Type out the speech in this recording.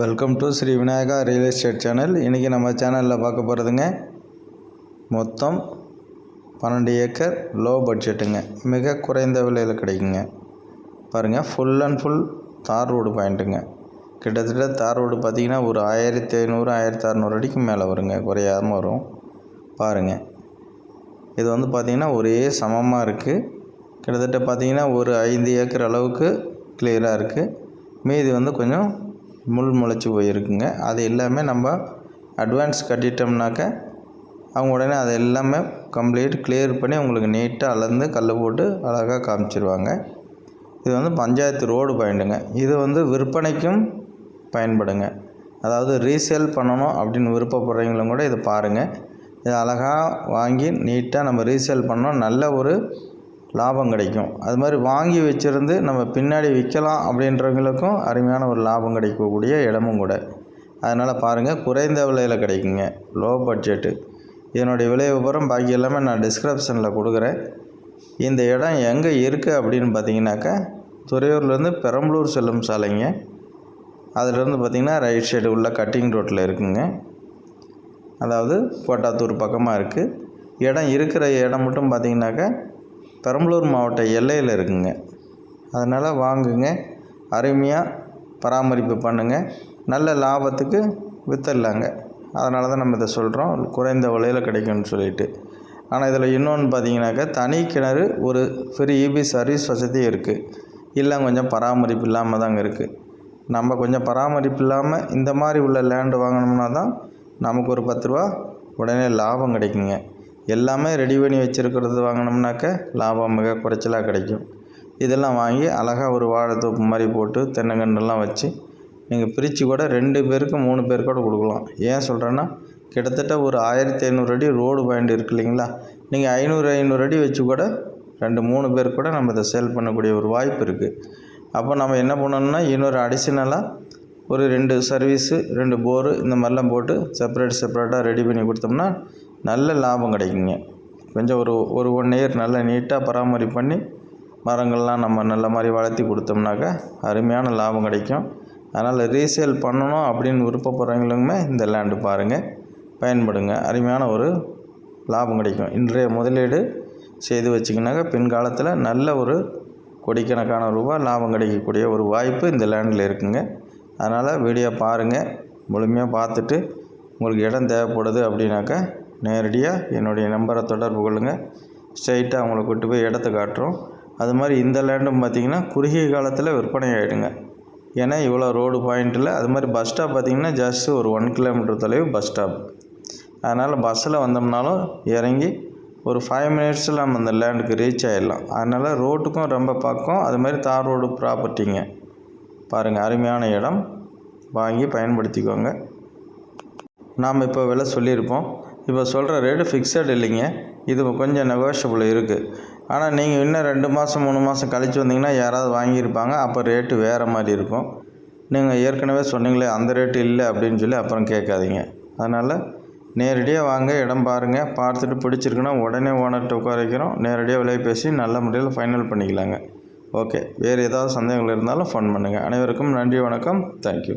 Welcome to Sri Vinayaka real estate channel இன்றைக்கி நம்ம சேனலில் பார்க்க போகிறதுங்க மொத்தம் பன்னெண்டு ஏக்கர் லோ பட்ஜெட்டுங்க மிக குறைந்த விலையில் கிடைக்குங்க. பாருங்கள் ஃபுல் அண்ட் ஃபுல் தார் ரோடு பாயிண்ட்டுங்க கிட்டத்தட்ட தார் ரோடு பார்த்திங்கன்னா ஒரு ஆயிரத்தி ஐநூறு ஆயிரத்தி அறநூறு அடிக்கு மேலே வருங்க. குறையாமல் வரும். பாருங்கள் இது வந்து பார்த்திங்கன்னா ஒரே சமமாக இருக்குது கிட்டத்தட்ட பார்த்திங்கன்னா ஒரு ஐந்து ஏக்கர் அளவுக்கு கிளியராக இருக்குது மீதி வந்து கொஞ்சம் முள் முளைச்சி போயிருக்குங்க. அது எல்லாமே நம்ம அட்வான்ஸ் கட்டிட்டோம்னாக்க அவங்க உடனே அதை எல்லாமே கம்ப்ளீட் கிளியர் பண்ணி உங்களுக்கு நீட்டாக அளந்து கல் போட்டு அழகாக காமிச்சிருவாங்க. இது வந்து பஞ்சாயத்து ரோடு பாயிண்ட்டுங்க இது வந்து விற்பனைக்கும் பயன்படுங்க. அதாவது ரீசேல் பண்ணணும் அப்படின்னு விருப்பப்படுறவங்களும் கூட இதை பாருங்கள் இது அழகாக வாங்கி நீட்டாக நம்ம ரீசேல் பண்ணோம் நல்ல ஒரு லாபம் கிடைக்கும். அது மாதிரி வாங்கி வச்சுருந்து நம்ம பின்னாடி விற்கலாம் அப்படின்றவங்களுக்கும் அருமையான ஒரு லாபம் கிடைக்கக்கூடிய இடமும் கூட. அதனால் பாருங்கள் குறைந்த விலையில் கிடைக்குங்க. லோ பட்ஜெட்டு இதனுடைய விலை விவரம் பாக்கி எல்லாமே நான் டிஸ்கிரிப்ஷனில் கொடுக்குறேன். இந்த இடம் எங்கே இருக்குது அப்படின்னு பார்த்தீங்கன்னாக்கா துறையூர்லேருந்து பெரம்பலூர் செல்லும் சாலைங்க. அதிலிருந்து பார்த்திங்கன்னா ரைட் சைடு உள்ள கட்டிங் ரோட்டில் இருக்குங்க. அதாவது கோட்டாத்தூர் பக்கமாக இருக்குது இடம் இருக்கிற இடம் மட்டும் பார்த்திங்கனாக்கா பெரம்பலூர் மாவட்ட எல்லையில் இருக்குங்க. அதனால் வாங்குங்க. அருமையாக பராமரிப்பு பண்ணுங்கள் நல்ல லாபத்துக்கு விற்றுடலாங்க அதனால தான் நம்ம இதை சொல்கிறோம் குறைந்த விலையில் கிடைக்கும்னு சொல்லிட்டு. ஆனால் இதில் இன்னொன்று பார்த்தீங்கன்னாக்கா தனி கிணறு ஒரு ஃப்ரீ இபி சர்வீஸ் வசதி இருக்குது இல்லை கொஞ்சம் பராமரிப்பு இல்லாமல் தாங்க இருக்குது நம்ம கொஞ்சம் பராமரிப்பு இல்லாமல் இந்த மாதிரி உள்ள லேண்டு வாங்கினோம்னா தான் நமக்கு ஒரு பத்து ரூபா உடனே லாபம் கிடைக்குங்க. எல்லாமே ரெடி பண்ணி வச்சுருக்கிறது வாங்கினோம்னாக்க லாபம் மிக குறைச்சலாக கிடைக்கும். இதெல்லாம் வாங்கி அழகாக ஒரு வாழைத்தோப்பு மாதிரி போட்டு தென்னங்கன்றெல்லாம் வச்சு நீங்கள் பிரித்து கூட ரெண்டு பேருக்கு மூணு பேர் கூட கொடுக்கலாம். ஏன் சொல்கிறேன்னா கிட்டத்தட்ட ஒரு ஆயிரத்தி ஐநூறு அடி ரோடு பாயிண்ட் இருக்கு இல்லைங்களா? நீங்கள் ஐநூறு ஐநூறு அடி வச்சு கூட ரெண்டு மூணு பேர் கூட நம்ம இதை சேல் பண்ணக்கூடிய ஒரு வாய்ப்பு இருக்குது அப்போ நம்ம என்ன பண்ணணும்னா இன்னொரு அடிஷ்னலாக ஒரு ரெண்டு சர்வீஸு ரெண்டு போரு இந்த மாதிரிலாம் போட்டு செப்பரேட் செப்பரேட்டாக ரெடி பண்ணி கொடுத்தோம்னா நல்ல லாபம் கிடைக்குங்க. கொஞ்சம் ஒரு ஒரு ஒன் இயர் நல்லா நீட்டாக பராமரிப்பு பண்ணி மரங்கள்லாம் நம்ம நல்ல மாதிரி வளர்த்தி கொடுத்தோம்னாக்கா அருமையான லாபம் கிடைக்கும். அதனால் ரீசேல் பண்ணணும் அப்படின்னு விருப்பப்படுறவங்களுமே இந்த லேண்டு பாருங்கள் பயன்படுங்க. அருமையான ஒரு லாபம் கிடைக்கும். இன்றைய முதலீடு செய்து வச்சிங்கனாக்கா பின்காலத்தில் நல்ல ஒரு கோடிக்கணக்கான ரூபாய் லாபம் கிடைக்கக்கூடிய ஒரு வாய்ப்பு இந்த லேண்டில் இருக்குங்க. அதனால் வீடியோ பாருங்கள் முழுமையாக பார்த்துட்டு உங்களுக்கு இடம் தேவைப்படுது அப்படின்னாக்கா நேரடியாக என்னுடைய நம்பரை தொடர்பு கொள்ளுங்கள் ஸ்ட்ரைட்டாக அவங்கள கூட்டு போய் இடத்த காட்டுறோம். அது மாதிரி இந்த லேண்டும் பார்த்திங்கன்னா குறுகிய காலத்தில் விற்பனை ஆகிடுங்க ஏன்னா இவ்வளோ ரோடு பாயிண்ட்டில் அது மாதிரி பஸ் ஸ்டாப் பார்த்திங்கன்னா ஜஸ்ட்டு ஒரு ஒன் கிலோமீட்டர் தொலைவு பஸ் ஸ்டாப் அதனால் பஸ்ஸில் வந்தோம்னாலும் இறங்கி ஒரு ஃபைவ் மினிட்ஸில் நம்ம அந்த லேண்டுக்கு ரீச் ஆகிடலாம் அதனால் ரோட்டுக்கும் ரொம்ப பக்கம் அது மாதிரி தார் ரோடு ப்ராப்பர்ட்டிங்க பாருங்கள் அருமையான இடம். வாங்கி பயன்படுத்திக்கோங்க. நாம் இப்போ விலை சொல்லியிருப்போம். இப்போ சொல்கிற ரேட்டு ஃபிக்ஸட் இல்லைங்க. இது கொஞ்சம் நெகோஷியபிள் இருக்குது ஆனால் நீங்கள் இன்னும் ரெண்டு மாதம் மூணு மாதம் கழித்து வந்தீங்கன்னா யாராவது வாங்கியிருப்பாங்க. அப்போ ரேட்டு வேறு மாதிரி இருக்கும். நீங்கள் ஏற்கனவே சொன்னீங்களே அந்த ரேட்டு இல்லை அப்படின்னு சொல்லி அப்புறம் கேட்காதீங்க. அதனால் நேரடியாக வாங்க இடம் பாருங்கள் பார்த்துட்டு பிடிச்சிருக்குன்னா உடனே ஓனர்கிட்ட உட்கார வைக்கிறோம். நேரடியாக விலை பேசி நல்ல முறையில் ஃபைனல் பண்ணிக்கலாங்க. ஓகே வேறு ஏதாவது சந்தேகங்கள் இருந்தாலும் ஃபோன் பண்ணுங்கள் அனைவருக்கும் நன்றி வணக்கம். தேங்க்யூ